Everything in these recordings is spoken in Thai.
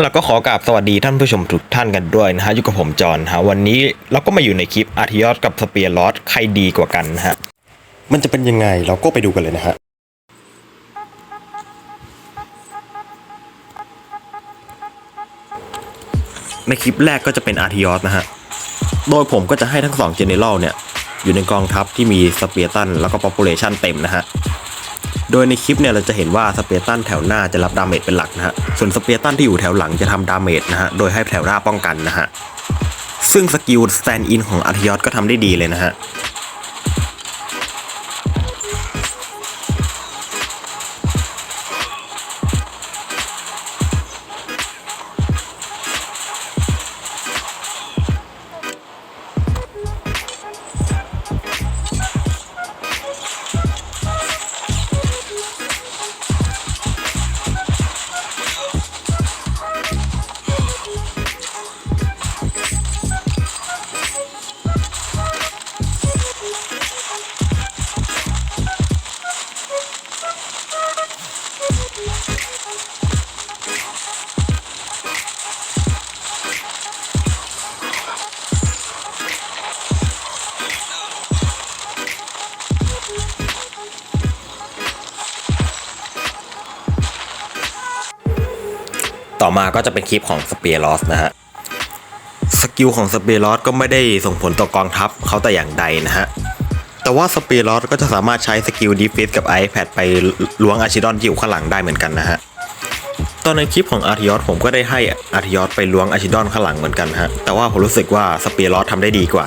แล้วก็ขอกราบสวัสดีท่านผู้ชมทุกท่านกันด้วยนะฮะอยู่กับผมจอห์นฮะวันนี้เราก็มาอยู่ในคลิปอาร์ทิยอสกับสเปียร์ลอสใครดีกว่ากันนะฮะมันจะเป็นยังไงเราก็ไปดูกันเลยนะฮะในคลิปแรกก็จะเป็นอาร์ทิยอสนะฮะโดยผมก็จะให้ทั้งสองเจเนอเรลเนี่ยอยู่ในกองทัพที่มีสเปียร์ตันแล้วก็ป๊อปปูเลชันเต็มนะฮะ โดยในคลิปเนี่ยเราจะเห็นว่าสเปียร์ตันแถวหน้าจะรับดาเมจเป็นหลักนะฮะ ส่วนสเปียร์ตันที่อยู่แถวหลังจะทำดาเมจนะฮะ โดยให้แถวหน้าป้องกันนะฮะ ซึ่งสกิลสแตนด์อินของอาร์ทิยอสก็ทำได้ดีเลยนะฮะ ต่อมาก็จะเป็นคลิปของสเปียร์ลอสนะฮะสกิลของสเปียร์ลอสก็ไม่ได้ส่งผลต่อกองทัพเขาแต่อย่างใดนะฮะแต่ว่าสเปียร์ลอสก็จะสามารถใช้สกิลดีฟิสกับ iPad ไปล้วงอาชิดอนที่อยู่ข้างหลังได้เหมือนกันนะฮะตอนในคลิปของอาร์ทิยอสผมก็ได้ให้อาร์ทิยอสไปล้วงอาชิดอนข้างหลังเหมือนกันฮะแต่ว่าผมรู้สึกว่าสเปียร์ลอสทำได้ดีกว่า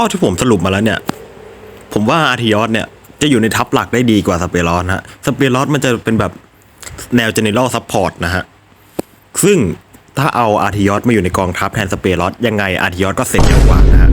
ท่าที่ผมสรุปมาแล้วเนี่ย ผมว่าอาร์ทิยอสเนี่ยจะอยู่ในทัพหลักได้ดีกว่าสเปรอสนะฮะสเปรอสมันจะเป็นแบบแนวเจเนอเรลซัพพอร์ตนะฮะ ซึ่งถ้าเอาอาร์ทิยอสมาอยู่ในกองทัพแทนสเปรอสยังไงอาร์ทิยอสก็เสร็จเร็วกว่านะฮะ